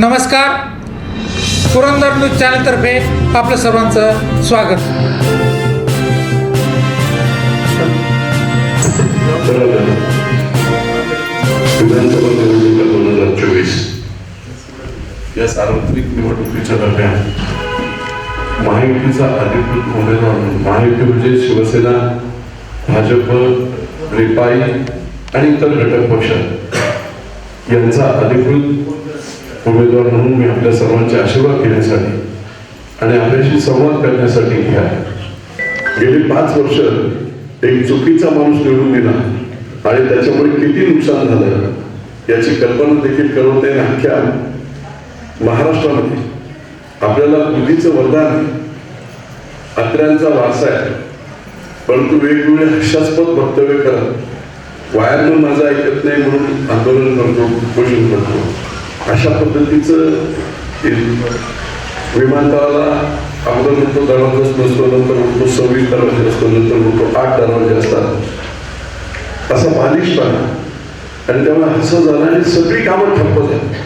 नमस्कार. पुरंदर न्यूज चॅनलतर्फे आपलं सर्वांचं स्वागत. विधानसभा निवडणुका दोन हजार चोवीस. या सार्वत्रिक निवडणुकीच्या दरम्यान महायुतीचा अधिकृत उमेदवार महायुती म्हणजे शिवसेना भाजप रिपाई आणि इतर घटक पक्ष यांचा अधिकृत उमेदवार म्हणून मी आपल्या सर्वांचे आशीर्वाद घेण्यासाठी आणि आपल्याशी संवाद करण्यासाठी इथे आहे. गेली पाच वर्ष एक चुकीचा माणूस निवडून दिला आणि त्याच्यामुळे किती नुकसान झालं याची कल्पना देखील करून देणे अख्ख्या महाराष्ट्रामध्ये आपल्याला बुद्धीचं वरदान अत्र्यांचा वारसा आहे. परंतु वेगवेगळे हास्यास्पद वक्तव्य करत वायातून माझं ऐकत नाही म्हणून आंदोलन करतो उपोषण करतो. अशा पद्धतीचं विमानतळाला अगोदर म्हणतो दरवाजाच नसतो नंतर म्हणतो सव्वीस दरवाजे असतो नंतर म्हणतो आठ दरवाजे असतात. असा बालिशपणा. आणि त्यामुळे हसं झालं आणि सगळी कामं ठप्प झाली.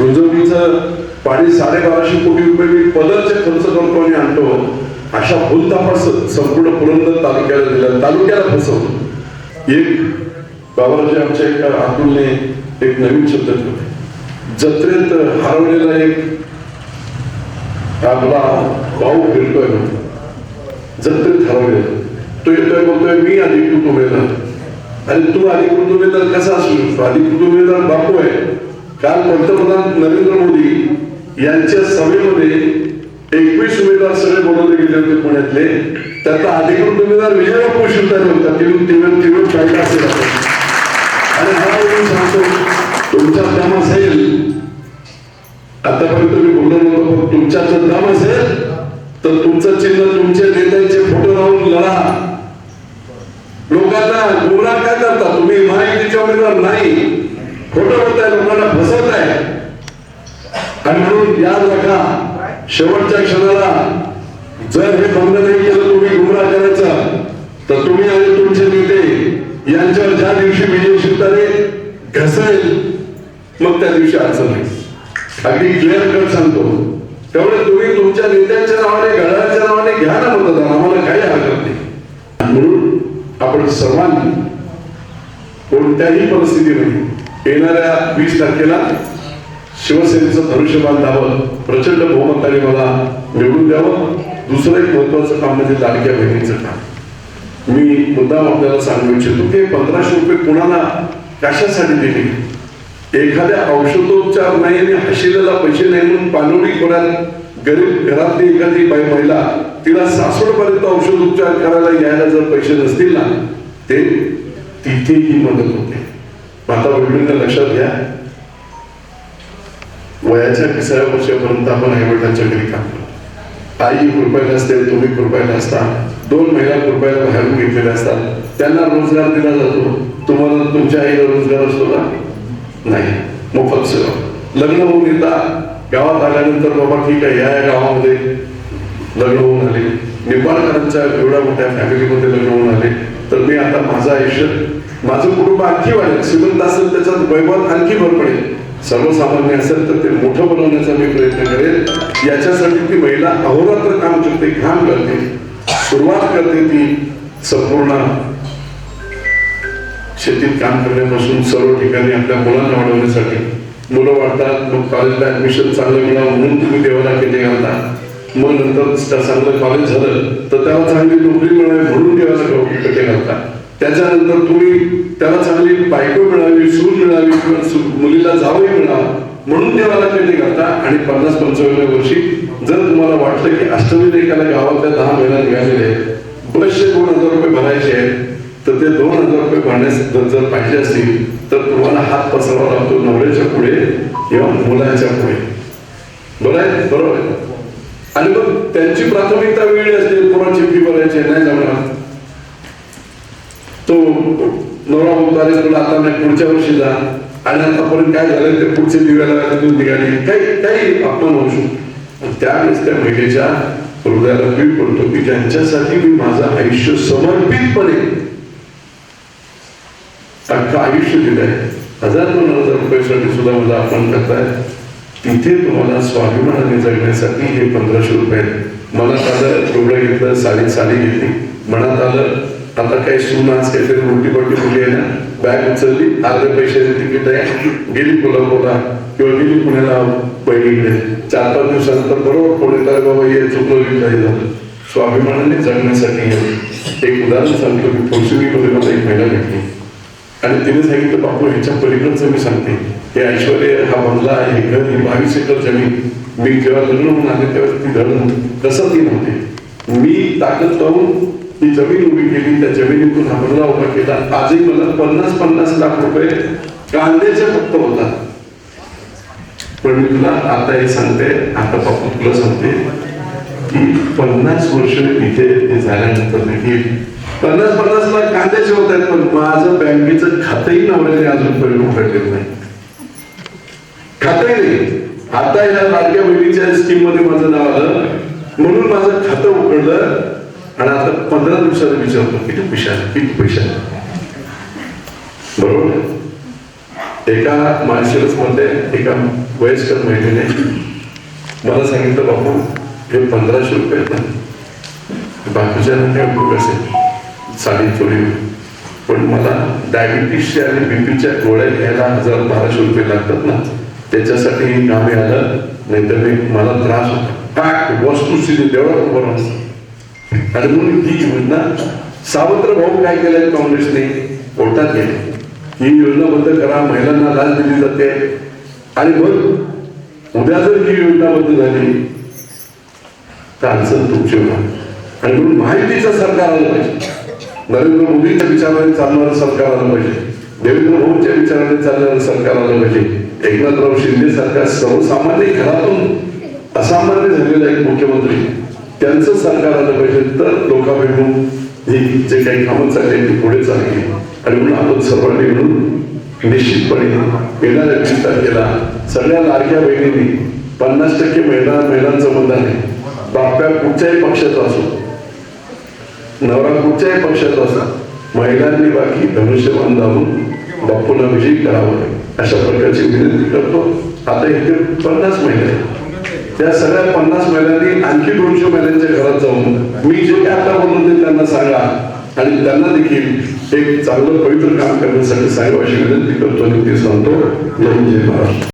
रुजवणीचं पाणी साडेबाराशे कोटी रुपये मी पदरचे खर्च करतो आणि आणतो. अशा भूलतापास संपूर्ण पुरंदर तालुक्याला दिला तालुक्याला फसवलं. एक बाबाजी आमच्या एका अतुलने एक नवीन शब्द ठेवले. जत्रेत हरवलेला एक आपला भाऊ फिरतोय जत्रेत हरवलेला. तो येतोय बोलतोय मी आधी कुटुंबेदार आणि तू आधी कुटुंबेदार कसा असू आधी कुटुंबेदार बापू आहे. काल पंतप्रधान नरेंद्र मोदी यांच्या सभेमध्ये एकवीस उमेदवार सगळे बोलवले गेले होते पुण्यातले. त्यातला अधिकृत उमेदवार विजय बापू शिवतारे होता. तिरून तिरून तिरून काढला असेल आणि हा मी सांगतो. तुमचा दम असेल आतापर्यंत मी बोललो नव्हतो पण तुमच्या जर दम असेल तर तुमचं चिन्ह तुमचे नेत्यांचे फोटो लावून लढा. लोकांना गुमराह काय करता? तुम्ही महायुतीचे उमेदवार नाही. खोटं आहे लोकांना फसवत आहे आणि म्हणून याद रखा शेवटच्या क्षणाला जर हे बंद नाही केलं तुम्ही गुमराह करायचा तर तुम्ही आणि तुमचे नेते यांच्यावर ज्या दिवशी विजय शिवतारे घसेल मग त्या दिवशी अडचण नाही. अगदी क्लिअर कट सांगतो. त्यामुळे तुम्ही तुमच्या नेत्यांच्या नावाने घड्याळाच्या नावाने घ्या ना मतदान. आम्हाला काही हरकत नाही. म्हणून आपण सर्वांनी कोणत्याही परिस्थितीमध्ये येणाऱ्या वीस तारखेला शिवसेनेचं धनुष्यबाण दावं प्रचंड बहुमताने मला निवडून द्यावं. दुसरं एक महत्वाचं काम म्हणजे लाडक्या बहिणीचं काम. मी मुद्दाम आपल्याला सांगू इच्छितो की पंधराशे रुपये कुणाला कशासाठी दिले? एखाद्या औषधोपचार नाही आणि हशिलेला पैसे नाही म्हणून पानोडी खोऱ्यात गरीब घरातली एखादी बाई महिला तिला सासवडपर्यंत औषधोपचार करायला यायला जर पैसे नसतील ना ते तिथेही मदत होते. माता वडिलांना लक्षात घ्या वयाच्या तिसऱ्या वर्षापर्यंत आपण आई वडिलांच्या घरी काम आई कृपयाला असते तुम्ही कृपयाला असता. दोन महिला कृपयाला बाहेरून घेतलेल्या असतात. त्यांना रोजगार दिला जातो. तुम्हाला तुमच्या आईला रोजगार असतो का? नाही. मोफत सेवा लग्न होऊन येता. गावात आल्यानंतर बाबा ठीक आहे या गावामध्ये लग्न होऊन आले. निंबाळकरांच्या एवढ्या मोठ्या फॅमिलीमध्ये लग्न होऊन आले. तर मी आता माझं आयुष्य माझं कुटुंब आणखी वाढेल. श्रीमंत असेल त्याच्यात वैभव आणखी भर पडेल सर्वसामान्य असेल तर ते मोठं बनवण्याचा मी प्रयत्न करेल. याच्यासाठी ती महिला अहोरात्र काम करते घाम करते. सुरुवात करते ती संपूर्ण शेतीत काम करण्यापासून सर्व ठिकाणी आपल्या मुलांना वाढवण्यासाठी. मुलं वाढतात मग कॉलेजला ऍडमिशन चांगलं मिळावं म्हणून तुम्ही देवाला केले घालता मग नंतर चांगलं कॉलेज झालं तर त्याला चांगली नोकरी मिळावी म्हणून देवाला कटे घालता त्याच्यानंतर तुम्ही त्याला चांगली बायको मिळावी सून मिळावी किंवा मुलीला जावई मिळा म्हणून देवाला केले करता आणि पन्नास पंचावन्न वर्षी जर तुम्हाला वाटलं की अष्टमी लेखाला गावातल्या दहा महिला निघालेले आहेत बसचे दोन हजार रुपये भरायचे आहेत तर ते दोन हजार रुपये भरण्यास जर पाहिजे असतील तर तुम्हाला हात पसरावा लागतो नवऱ्याच्या पुढे किंवा मुलांच्या पुढे. बरं आहे? बरोबर आहे? आणि मग त्यांची प्राथमिकता वेगळी असते कोणाची फी भरायची आहे, नाही जमणार तो नवरा बोलतो अरे तुला आता नाही पुढच्या वर्षी जा आणि आतापर्यंत काय झालं ते पुढचे दिव्याला निघाली. काही काही अपमान होऊ शकतो त्यावेळेस त्या महिलेच्या हृदयाला मी पडतो की ज्यांच्यासाठी मी माझं आयुष्य समर्पितपणे अख्खं आयुष्य दिलंय. हजार दोन हजार रुपयासाठी सुद्धा मला आपण करताय. तिथे तुम्हाला स्वाभिमानाने जगण्यासाठी हे पंधराशे रुपये मला मनात आलं घेतलं साडी साडी घेतली. मनात आलं आता काही सून आज काहीतरी मोठी पलटी मुली आहे ना बॅग उचलली अर्ध्या पैशाचे तिकीट आहे गेली कोल्हापूरला. किंवा गेली पुण्याला पहिलीकडे. चार पाच दिवसानंतर बरोबर पुणे तर बाबा हे चुकलं काही झालं. स्वाभिमानाने जगण्यासाठी एक उदाहरण सांगतो की फौसुगीमध्ये मला एक महिला भेटली. आणि तिने सांगितलं बापू ह्याच्या पलीकडचं मी सांगते. हे ऐश्वर्य हा बंगला हे घर ही बावीस एकर जमीन. मी जेव्हा लग्न होऊन आले तेव्हा ती धड कसं ती नव्हते. मी ताकद लावून ती जमीन उभी केली त्या जमिनीतून हा बंगला उभा केला. आजही मला पन्नास पन्नास लाख रुपये कांद्याचे फक्त होतात. पण मी तुला आता हे सांगते आता पप्पा तुला सांगते की पन्नास वर्ष इथे झाल्यानंतर देखील पन्नास पन्नास लाख कांद्याचे होत आहेत पण माझं बँकेचं खातंही नवऱ्याने अजूनपर्यंत उघडलेलं नाही. खातंही नाही. आता या लाडक्या बहिणीच्या स्कीममध्ये माझं नाव आलं. म्हणून माझं खातं उघडलं. आणि आता पंधरा दिवसाला विचारतो किती पैशाने किती पैशाने बरोबर? एका माणसेच मध्ये एका वयस्कर महिलेने मला सांगितलं बापू हे पंधराशे रुपये आहेत ना. बाकीच्या काय उपयोग असेल साडी चोरी पण मला डायबिटीसच्या आणि बीपीच्या गोळ्या घ्यायला हजार बाराशे रुपये लागतात ना. त्याच्यासाठी आम्ही आलं आलं नाहीतर मी मला त्रास होता. काय वस्तुस्थिती तेवढा उभं राहतो आणि म्हणून ही योजना सावत्र भाऊ काय केलंय काँग्रेसने? कोर्टात गेले. ही योजना बंद करा महिलांना लाच दिली जाते. आणि मग उद्या जर ही योजना बंद झाली तर अडचण तुमची होणार. आणि म्हणून माहितीचं सरकार आलं पाहिजे. नरेंद्र मोदींच्या विचाराने चालणारं सरकार आलं पाहिजे. देवेंद्र भाऊंच्या विचाराने चालणारं सरकार आलं पाहिजे. एकनाथराव शिंदे सरकार सर्वसामान्य घरातून असामान्य झालेला एक मुख्यमंत्री. त्यांचं सरकार आलं पाहिजे तर लोकाभिमुख ही जे काही कामं चालली ती पुढे चालली आणि म्हणून आपण सर्वांनी मिळून निश्चितपणे येणाऱ्या वीस तारखेला सगळ्या लाडक्या बहिणींनी पन्नास टक्के महिला महिलांचं मतदान आहे. बाप्या कुठच्याही पक्षाचा असो. नवरा कुठच्याही पक्षाचा असा. महिलांनी बाकी धनुष्यबाण दाबून बापूला विजयी करावं. अशा प्रकारची विनंती करतो. आता इथे पन्नास महिला त्या सगळ्या पन्नास महिलांनी आणखी दोनशे महिलांच्या घरात जाऊन मी जे काय आता बोललो ते त्यांना सांगा. आणि त्यांना देखील एक चांगलं पवित्र काम करण्यासाठी साहेब अशी विनंती करतो आणि ते सांगतो. जय जय महाराष्ट्र.